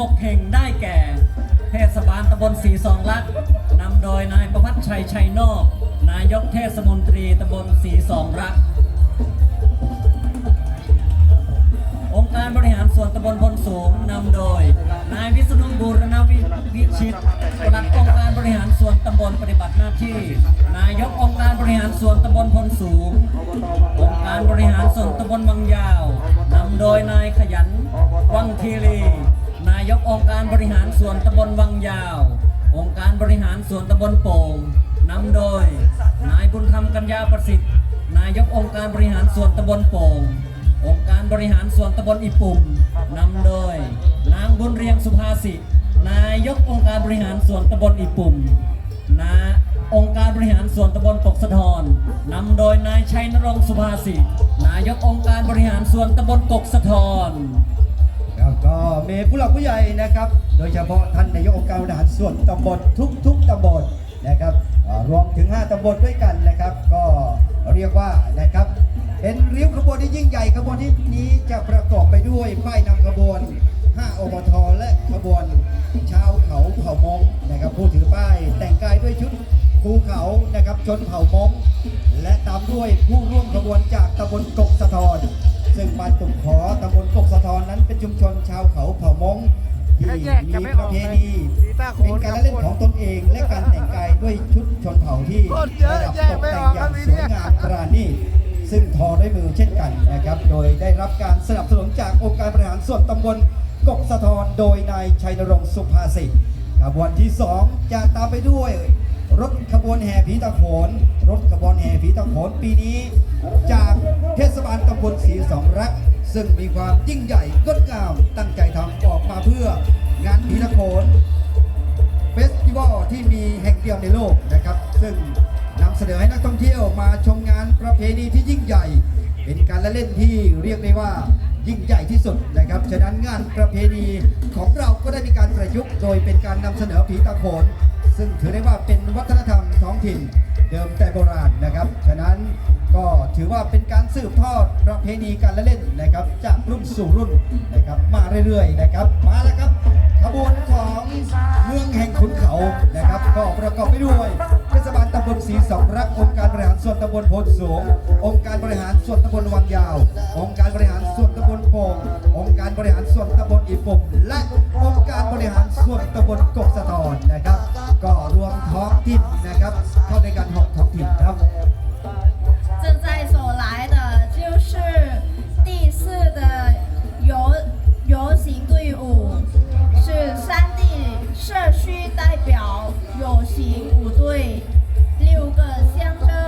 6 แห่งได้แก่ เทศบาลตำบลสีสองลักนำโดยนายประพัฒชัยชัยนอก นายกเทศมนตรีตำบลสีสองรักองค์การบริหารส่วนตำบลพลสูงนำโดย นายวิษณุบูรณวิวิชิตปลัดองค์การบริหารส่วนตำบลปฏิบัติหน้าที่ นายกองค์การบริหารส่วนตำบลพลสูง องค์การบริหารส่วนตำบลวังยาวนำโดยนายขยันวังคีรีายกองค์การบริหารส่วนตำบลวังยาว องค์การบริหารส่วนตำบลโป่งนำโดย นายบุญธรรมกัญญาประสิทธิ์ นายกองค์การบริหารส่วนตำบลโป่ง องค์การบริหารส่วนตำบลอีปุ่มนำโดย นางบุญเรียงสุภาสินายกองค์การบริหารส่วนตำบลอีปุ่มนาองค์การบริหารส่วนตำบลปกสะทอนนำโดยนายชัยนรงค์สุภาสินายกองค์การบริหารส่วนตำบลกกสะทอน มีผู้หลักผู้ใหญ่นะครับ โดยเฉพาะท่านนายกองค์การบริหารส่วนตำบลทุกๆตำบลนะครับรวมถึง 5ตำบลด้วยกันนะครับ ก็เรียกว่านะครับเป็นริ้วขบวนที่ยิ่งใหญ่ขบวนที่นี้จะประกอบไปด้วยป้ายนำขบวน 5อบทและขบวนชาวเขาเผ่ามงนะครับผู้ถือป้ายแต่งกายด้วยชุดภูเขานะครับชนเผ่ามงและตามด้วยผู้ร่วมขบวนจากตำบลกกสะทอนซึ่งบ้านตุ่มขอตำบลกกสะทอนนั้นเป็นชุมชนชาวเขา ถ้าแยกจะมีไม่ปอระอกเพเลยณีกีตาร์โขนเป็นการเล่นของตนเองและการแต่งกายด้วยชุดชนเผ่าที่โคตรเยอะได้รับแยตกกไม่แต่องอกอครัย่าบงทีเนี้ยสวยงามปราณีตซึ่งทอด้วยมือเช่นกันนะครับ โดยได้รับการสนับสนุนจากองค์การบริหารส่วนตำบลกกสะทอนโดยนายชัยนรงค์สุภาสิขบวนที่2จะตามไปด้วย รถขบวนแห่ผีตะโขน รถขบวนแห่ผีตะโขนปีนี้ จากเทศบาลตำบลศรีสองรัก ซึ่งมีความยิ่งใหญ่งดงามตั้งใจทำออกมาเพื่อ งานผีตะโขนเฟสติวัลที่มีแห่งเดียวในโลกนะครับ ซึ่งนำเสนอให้นักท่องเที่ยวมาชมงานประเพณีที่ยิ่งใหญ่ เป็นการละเล่นที่เรียกได้ว่ายิ่งใหญ่ที่สุดนะครับ ฉะนั้นงานประเพณีของเราก็ได้มีการประยุกต์โดยเป็นการนำเสนอผีตาโขน ซึ่งถือได้ว่าเป็นวัฒนธรรมท้องถิ่นเดิมแต่โบราณนะครับ ฉะนั้นก็ถือว่าเป็นการสืบทอดประเพณีการละเล่นนะครับ จากรุ่นสู่รุ่นนะครับ มาเรื่อยๆนะครับ มาแล้วครับ ขบวนของเมืองแห่งขุนเขานะครับก็ประกอบไปด้วยเทศบาลตำบลศรีสองรักองค์การบริหารส่วนตำบลโพนสูง องค์การบริหารส่วนตำบลวังยาว องค์การบริหารส่วนตำบลโป่งองค์การบริหารส่วนตำบลอีปุ่มและองค์การบริหารส่วนตำบลกกสะทอนนะครับ ก็รวมท้องถิ่นนะครับ เข้าในการหกท้องถิ่นครับ 代表有形五队六个象征。